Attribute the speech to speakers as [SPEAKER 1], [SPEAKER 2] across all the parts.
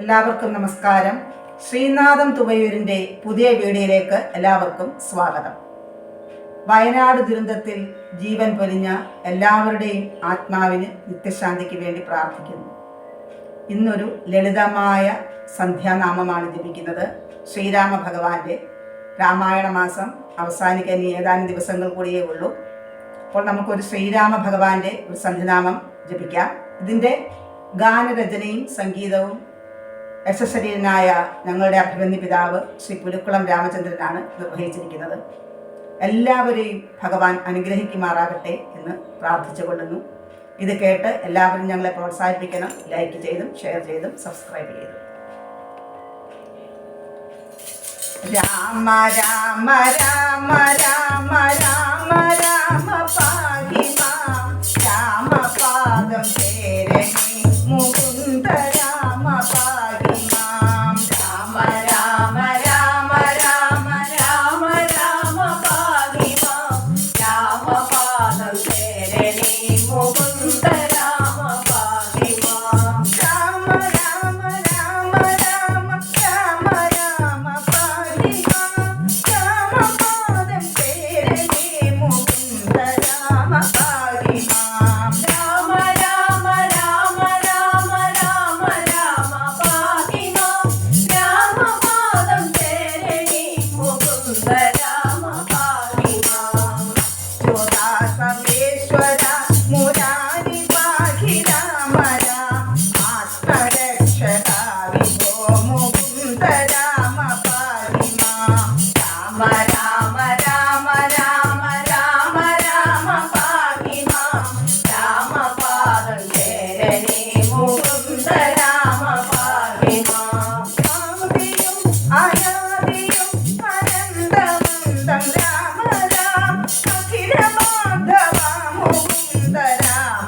[SPEAKER 1] എല്ലാവർക്കും നമസ്കാരം. ശ്രീനാഥം തുവയൂരിന്റെ പുതിയ വീഡിയോയിലേക്ക് എല്ലാവർക്കും സ്വാഗതം. വയനാട് ദുരന്തത്തിൽ ജീവൻ പൊലിഞ്ഞ എല്ലാവരുടെയും ആത്മാവിന് നിത്യശാന്തിക്ക് വേണ്ടി പ്രാർത്ഥിക്കുന്നു. ഇന്നൊരു ലളിതമായ സന്ധ്യാനാമമാണ് ജപിക്കുന്നത്. ശ്രീരാമ ഭഗവാന്റെ രാമായണ മാസം അവസാനിക്കാൻ ഇനി ഏതാനും ദിവസങ്ങൾ കൂടിയേ ഉള്ളൂ. അപ്പോൾ നമുക്കൊരു ശ്രീരാമ ഭഗവാന്റെ ഒരു സന്ധ്യനാമം ജപിക്കാം. ഇതിന്റെ ഗാനരചനയും സംഗീതവും എസ് എസ് എഡിയനായ ഞങ്ങളുടെ അഭിമന്യ പിതാവ് ശ്രീ പുലുക്കുളം രാമചന്ദ്രനാണ് നിർവഹിച്ചിരിക്കുന്നത്. എല്ലാവരെയും ഭഗവാൻ അനുഗ്രഹിക്കുമാറാകട്ടെ എന്ന് പ്രാർത്ഥിച്ചു കൊള്ളുന്നു ഇത് കേട്ട് എല്ലാവരും ഞങ്ങളെ പ്രോത്സാഹിപ്പിക്കണം ലൈക്ക് ചെയ്തും ഷെയർ ചെയ്തും സബ്സ്ക്രൈബ് ചെയ്തും. രാമ രാമ രാമ രാമ രാമ രാമ പാകി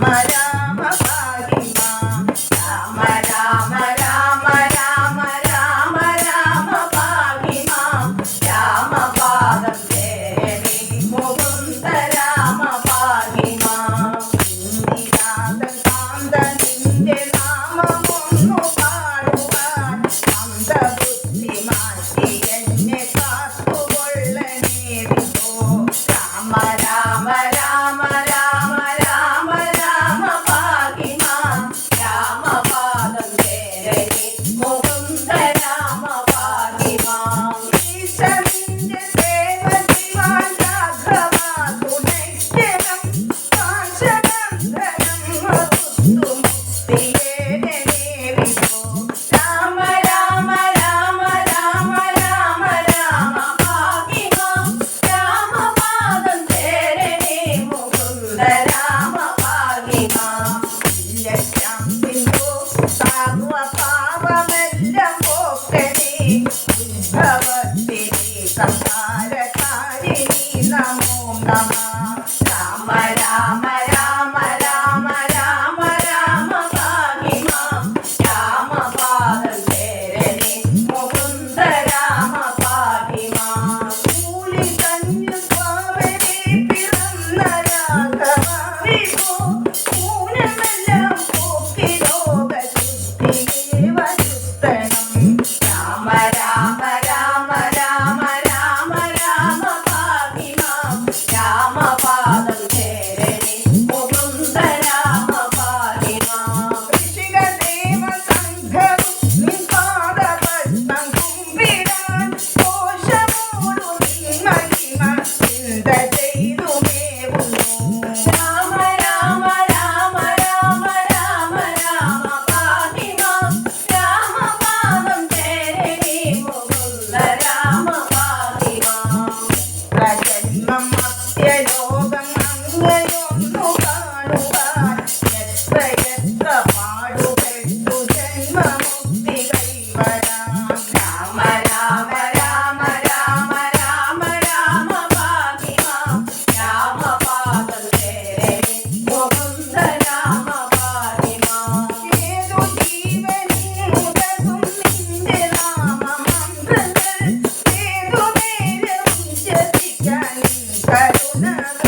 [SPEAKER 1] 妈，这。Para లోకం అందరూ Hey,